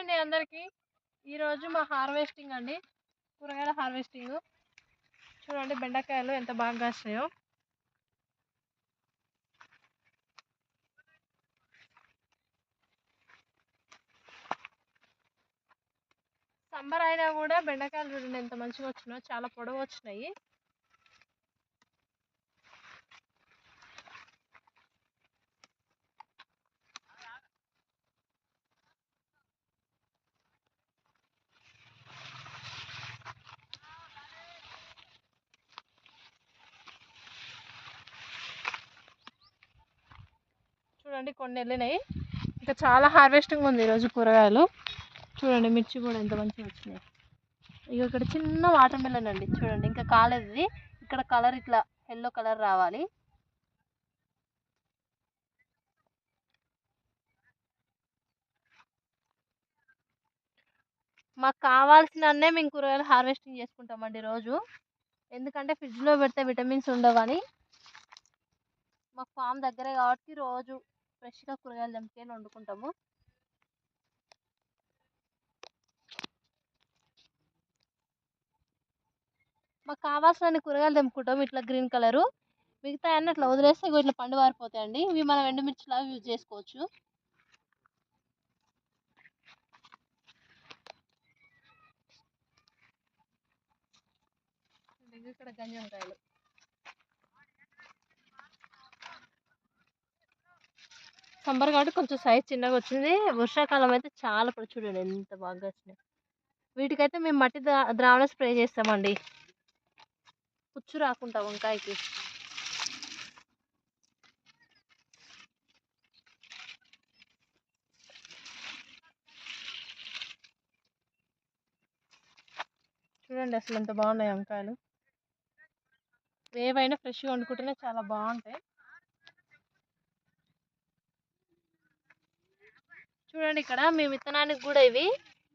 అండి అందరికీ. ఈరోజు మా హార్వెస్టింగ్ అండి. కూరగాయల హార్వెస్టింగ్. చూడండి బెండకాయలు ఎంత బాగా కాస్తాయో. సంబర్ అయినా కూడా బెండకాయలు చూడండి ఎంత మంచిగా వచ్చినాయో చాలా పొడవు వచ్చినాయి. చూడండి కొన్ని వెళ్ళినాయి. ఇంకా చాలా హార్వెస్టింగ్ ఉంది ఈరోజు కూరగాయలు. చూడండి మిర్చి కూడా ఎంత మంచిగా వచ్చినాయి. ఇక ఇక్కడ చిన్న వాటర్ మిలన్ అండి. చూడండి ఇంకా కాలేదు ఇది. ఇక్కడ కలర్ ఇట్లా ఎల్లో కలర్ రావాలి. మాకు కావాల్సిన అన్నే మేము కూరగాయలు హార్వెస్టింగ్ చేసుకుంటామండి రోజు ఎందుకంటే ఫ్రిడ్జ్లో పెడితే విటమిన్స్ ఉండవని. మాకు ఫామ్ దగ్గరే కాబట్టి రోజు ఫ్రెష్గా కూరగాయలు తెంపుకొని వండుకుంటాము. మాకు కావాల్సిన కూరగాయలు తెంపుకుంటాం ఇట్లా గ్రీన్ కలరు. మిగతా అన్నీ అట్లా వదిలేస్తే ఇట్లా పండు పారిపోతాయండి ఇవి మనం ఎండుమిర్చిలాగా యూజ్ చేసుకోవచ్చు. ఇక్కడ గంజంకాయలు సమ్మర్ కాబట్టి కొంచెం సైజ్ చిన్నగా వచ్చింది. వర్షాకాలం అయితే చాలా ఇప్పుడు చూడండి ఎంత బాగా వచ్చినాయి. వీటికైతే మేము మట్టి ద్రావణ స్ప్రే చేస్తామండి. పుచ్చు రాకుండా వంకాయకి. చూడండి అసలు ఎంత బాగున్నాయి వంకాయలు. ఏవైనా ఫ్రెష్గా వండుకుంటేనే చాలా బాగుంటాయి. చూడండి ఇక్కడ మీ విత్తనానికి కూడా ఇవి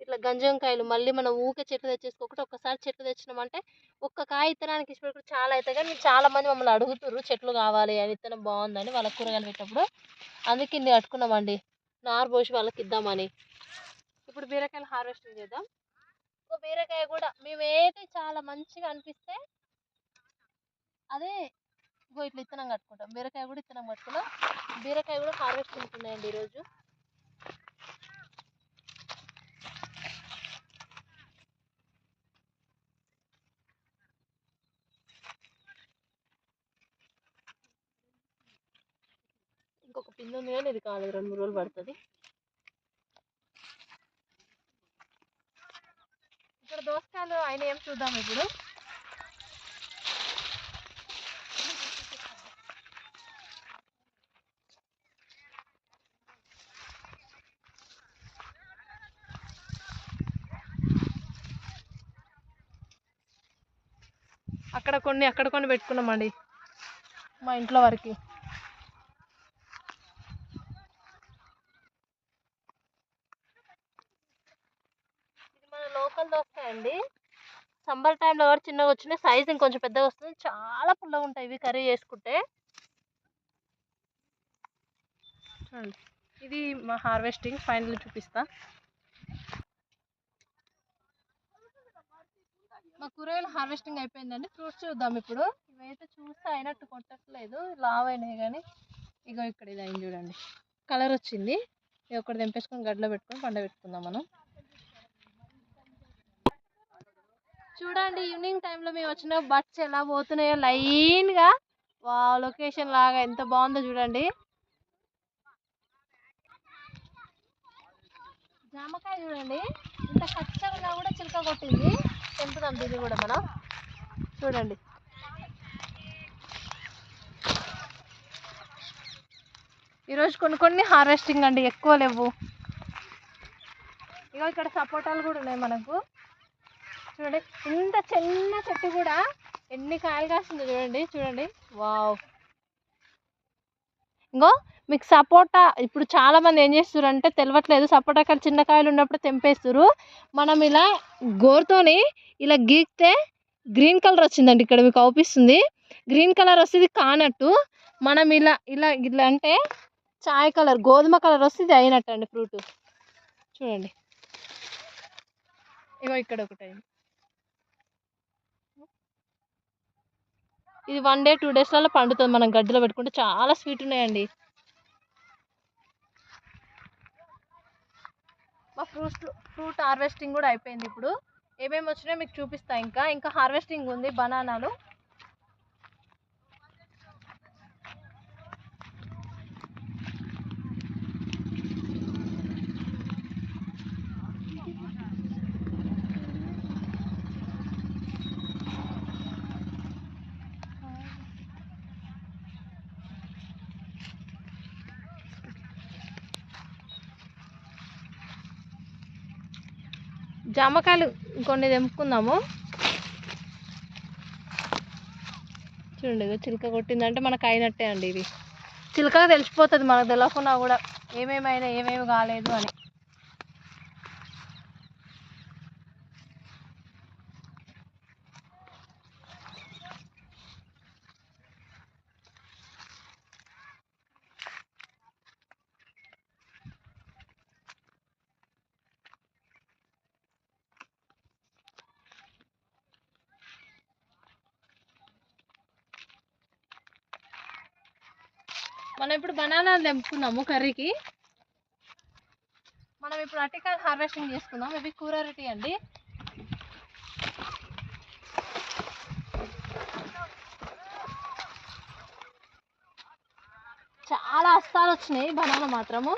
ఇట్లా గంజంకాయలు మళ్ళీ మనం ఊకే చెట్లు తెచ్చేసుకోకుండా ఒక్కసారి చెట్లు తెచ్చినామంటే ఒక్క కాయ విత్తనానికి ఇష్టపడి చాలా అవుతాయి. కానీ చాలా మంది మమ్మల్ని అడుగుతుర్రు చెట్లు కావాలి ఆ విత్తనం బాగుందని వాళ్ళ కూరగాయలు పెట్టినప్పుడు అందుకే ఇన్ని కట్టుకున్నామండి. నారు పోసి వాళ్ళకి ఇద్దామని. ఇప్పుడు బీరకాయలు హార్వెస్టింగ్ చేద్దాం. ఇంకో బీరకాయ కూడా మేము ఏది చాలా మంచిగా అనిపిస్తే అదే ఇగో ఇట్లా విత్తనం కట్టుకుంటాం. బీరకాయ కూడా విత్తనం కట్టుకున్నాం. బీరకాయ కూడా హార్వెస్టింగ్ ఉన్నాయండి ఈరోజు. ఇంకొక పిండి ఉంది కానీ ఇది కాలేదు రెండు మూడు రోజులు పడుతుంది. ఇక్కడ దోసకాయలు ఆయన ఏం చూద్దాం ఇప్పుడు? అక్కడ కొన్ని అక్కడ కొన్ని పెట్టుకున్నామండి మా ఇంట్లో వరకు. లోకల్ దోసకాయ అండి సమ్మర్ టైంలో కూడా చిన్నగా వచ్చినాయి సైజ్ ఇంకొంచెం పెద్దగా వస్తుంది. చాలా పుల్లగా ఉంటాయి ఇవి కర్రీ చేసుకుంటే. చూడండి. ఇది మా హార్వెస్టింగ్ ఫైనల్ చూపిస్తా. మా కూరగాయలు హార్వెస్టింగ్ అయిపోయిందండి. ఫ్రూట్స్ చూద్దాం ఇప్పుడు. ఇవైతే చూస్తే అయినట్టు కొట్టట్లేదు. లావ్ అయినాయి కానీ. ఇగో ఇక్కడ ఇది అయింది చూడండి. కలర్ వచ్చింది. ఇది ఒకటి తెంపేసుకొని గడ్డలో పెట్టుకొని పండ పెట్టుకుందాం మనం. చూడండి ఈవినింగ్ టైంలో మేము వచ్చిన బట్స్ ఎలా పోతున్నాయో లైన్గా. వా లొకేషన్ లాగా ఎంత బాగుందో చూడండి. జామకాయ చూడండి ఇంత కచ్చగా కూడా చిలక కొట్టింది. తెంపుదాం దీన్ని కూడా మనం. చూడండి. ఈరోజు కొన్ని కొన్ని హార్వెస్టింగ్ అండి ఎక్కువ లేవు. ఇక ఇక్కడ సపోటాలు కూడా ఉన్నాయి మనకు. చూడండి ఇంత చిన్న చెట్టు కూడా ఎన్ని కాయలు కాస్తుందో చూడండి చూడండి. వావ్. ఇంకో మీకు సపోటా ఇప్పుడు చాలా మంది ఏం చేస్తారు అంటే తెలియట్లేదు సపోటా కాయలు చిన్న కాయలు ఉన్నప్పుడు తెంపేస్తారు మనం ఇలా గోరుతోని ఇలా గీక్తే గ్రీన్ కలర్ వచ్చిందండి ఇక్కడ మీకు అవుపిస్తుంది. గ్రీన్ కలర్ వస్తుంది కానట్టు మనం ఇలా ఇలా ఇట్లా అంటే చాయ్ కలర్ గోధుమ కలర్ వస్తుంది అయినట్టు అండి ఫ్రూట్. చూడండి. ఇగో ఇక్కడ ఒకటి ఇది వన్ డే టూ డేస్లలో పండుతుంది. మనం గడ్డిలో పెట్టుకుంటే చాలా స్వీట్ ఉన్నాయండి. మా ఫ్రూట్ ఫ్రూట్ హార్వెస్టింగ్ కూడా అయిపోయింది ఇప్పుడు. ఏమేమి వచ్చినాయో మీకు చూపిస్తా ఇంకా. ఇంకా హార్వెస్టింగ్ ఉంది బనానాలు. జామకాయలు కొన్ని తెంపుకుందాము. చూడండి చిలుక చిలక కొట్టిందంటే మనకు అయినట్టే అండి ఇది. చిలుకగా తెలిసిపోతుంది మనకు తెలియకుండా కూడా. ఏమేమైనా ఏమేమి కాలేదు అని. మనం ఇప్పుడు బనానాలు తెంపుకున్నాము కర్రీకి. మనం ఇప్పుడు అరటికాయలు హార్వెస్టింగ్ చేసుకుందాం. ఇవి కూర అరటి అండి. చాలా అస్తాలు వచ్చినాయి బనానా మాత్రము.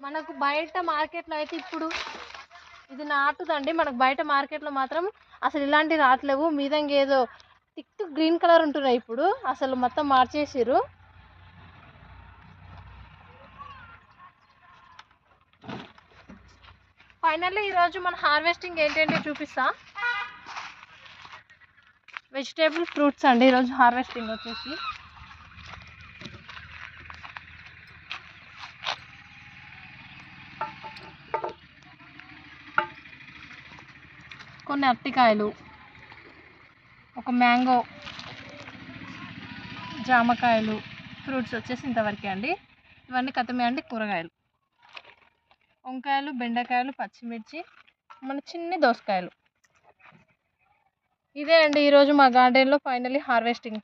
మనకు బయట మార్కెట్లో అయితే ఇప్పుడు ఇది నాటుదండి. మనకు బయట మార్కెట్లో మాత్రం అసలు ఇలాంటివి రావట్లేవు. మీదంగా ఏదో టిక్ గ్రీన్ కలర్ ఉంటున్నాయి ఇప్పుడు. అసలు మొత్తం మార్చేసిర్రు. ఫైనల్లీ ఈరోజు మన హార్వెస్టింగ్ ఏంటంటే చూపిస్తా. వెజిటేబుల్ ఫ్రూట్స్ అండి ఈరోజు హార్వెస్టింగ్ వచ్చేసి. కొన్ని అరటికాయలు ఒక మ్యాంగో జామకాయలు ఫ్రూట్స్ వచ్చేసి ఇంతవరకే అండి. ఇవన్నీ కథమే అండి కూరగాయలు. వంకాయలు బెండకాయలు పచ్చిమిర్చి మన చిన్ని దోసకాయలు. ఇదే అండి ఈరోజు మా గార్డెన్లో ఫైనలీ హార్వెస్టింగ్.